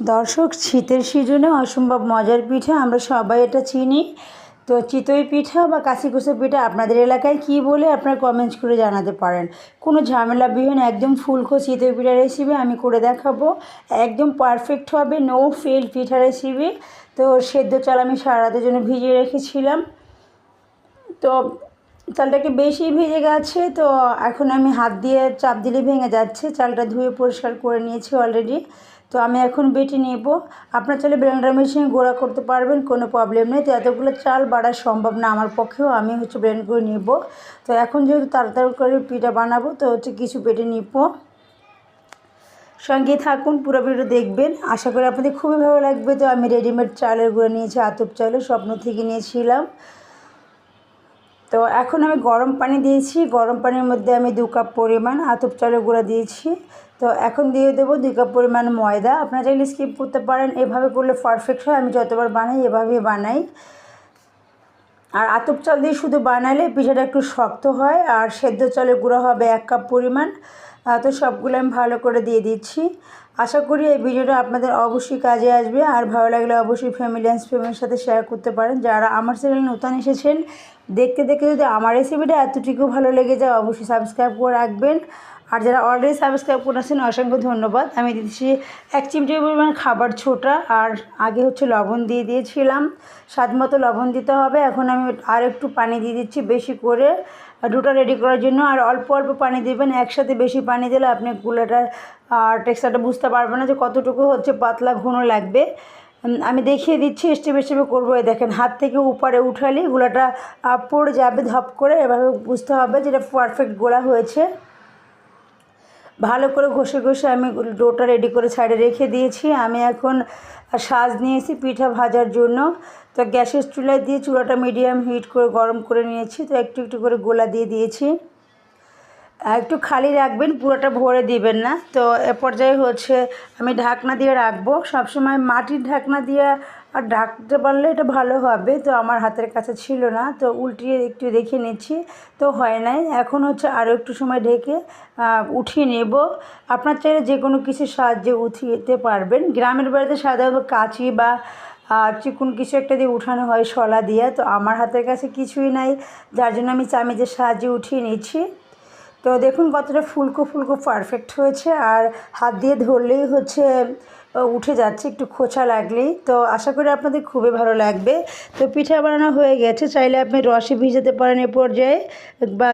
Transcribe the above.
দর্শক, শীতের সিজনে অসম্ভব মজার পিঠা, আমরা সবাই এটা চিনি। তো চিতই পিঠা বা কাশিকুসা পিঠা আপনাদের এলাকায় কি বলে আপনারা কমেন্টস করে জানাতে পারেন। কোনো ঝামেলাবিহীন একদম ফুলকো চিতই পিঠা রেসিপি আমি করে দেখাবো। একদম পারফেক্ট হবে নো ফেল পিঠা রেসিপি তো সেদ্ধ চাল আমি সারা রাতের জন্য ভিজিয়ে রেখেছিলাম। তো চালটাকে বেশি ভেজে গেছে, তো এখন আমি হাত দিয়ে চাপ দিলে ভেঙে যাচ্ছে। চালটা ধুয়ে পরিষ্কার করে নিয়েছি অলরেডি তো আমি এখন বেটে নেব। আপনার চাইলে ব্লেন্ডার মেশিনে গোড়া করতে পারবেন, কোনো প্রবলেম নেই। তো এতগুলো চাল বাড়া সম্ভব না আমার পক্ষেও, আমি হচ্ছে ব্লেন্ড করে নেব। তো এখন যেহেতু তাড়াতাড়ি করে পিঠা বানাবো, তো হচ্ছে কিছু বেটে নিব। সঙ্গে থাকুন, পুরো ভিডিও দেখবেন। আশা করি আপনাদের খুবই ভালো লাগবে। তো আমি রেডিমেড চালের গুঁড়ো নিয়েছি, আতপ চালের স্বপ্ন থেকে নিয়েছিলাম। তো এখন আমি গরম পানি দিয়েছি। গরম পানির মধ্যে আমি দু কাপ পরিমাণ আতপ চালের গুঁড়া দিয়েছি। তো এখন দিয়ে দেবো দুই কাপ পরিমাণ ময়দা। আপনারা চাইলে স্কিপ করতে পারেন। এভাবে করলে পারফেক্ট হয়। আমি যতবার বানাই, এভাবেই বানাই। আর আতপ চাল দিয়ে শুধু বানালে পিঠাটা একটু শক্ত হয়। আর সেদ্ধ চালের গুঁড়ো হবে এক কাপ পরিমাণ। তো সবগুলো আমি ভালো করে দিয়ে দিচ্ছি। আশা করি এই ভিডিওটা আপনাদের অবশ্যই কাজে আসবে। আর ভালো লাগলে অবশ্যই ফ্যামিলি অ্যান্ড ফ্যামিলির সাথে শেয়ার করতে পারেন। যারা আমার চ্যানেল নতুন এসেছেন, দেখতে দেখতে যদি আমার রেসিপিটা এতটুকু ভালো লেগে যায়, অবশ্যই সাবস্ক্রাইব করে রাখবেন। আর যারা অলরেডি সাবস্ক্রাইব করেছেন, অসংখ্য ধন্যবাদ। আমি দিচ্ছি এক চিমটি পরিমাণ খাবার ছোটা আর আগে হচ্ছে লবণ দিয়ে দিয়েছিলাম। স্বাদ মতো লবণ দিতে হবে। এখন আমি আর একটু পানি দিয়ে দিচ্ছি বেশি করে। ডোটা রেডি করার জন্য। আর অল্প অল্প পানি দেবেন। একসাথে বেশি পানি দিলে আপনি গুলাটার টেক্সচারটা বুঝতে পারবেন না যে কতটুকু হচ্ছে পাতলা ঘন লাগবে। আমি দেখিয়ে দিচ্ছি স্টেপ স্টেপে করব। এই দেখেন, হাত থেকে উপরে উঠালে গোলাটা পড়ে যাবে ধপ করে। এভাবে বুঝতে হবে যেটা পারফেক্ট গোলা হয়েছে। ভালো করে ঘষে ঘষে আমি ডোটা রেডি করে সাইডে রেখে দিয়েছি। আমি এখন সাজ নিয়েছি পিঠা ভাজার জন্য। তো গ্যাসের চুলায় দিয়ে চুলাটা মিডিয়াম হিট করে গরম করে নিয়েছি। তো একটু একটু করে গোলা দিয়ে দিয়েছি। একটু খালি রাখবেন, পুরোটা ভরে দিবেন না। তো এ পর্যায়ে হচ্ছে আমি ঢাকনা দিয়ে রাখব। সবসময় মাটির ঢাকনা দিয়ে আর ঢাকতে পারলে এটা ভালো হবে, তো আমার হাতের কাছে ছিল না, তো উল্টিয়ে একটু দেখে নিচ্ছি। তো হয় নাই, এখন হচ্ছে আরও একটু সময় ঢেকে উঠিয়ে নেব। আপনার চাইলে যে কোনো কিছুর সাহায্যে উঠিয়ে পারবেন। গ্রামের বাড়িতে সাধারণত কাঁচি বা চিকুন কিছু একটা দিয়ে উঠানো হয়, শলা দিয়ে, তো আমার হাতের কাছে কিছুই নাই। যার জন্য আমি চামিজের সাহায্যে উঠিয়ে নিচ্ছি। তো দেখুন, কতটা ফুলকো ফুলকো পারফেক্ট হয়েছে আর হাত দিয়ে ধরলেই হচ্ছে উঠে যাচ্ছে, একটু খোঁচা লাগলেই। তো আশা করি আপনাদের খুবই ভালো লাগবে। তো পিঠা বানানো হয়ে গেছে, চাইলে আপনি রসে ভিজাতে পারেন এ পর্যায়ে বা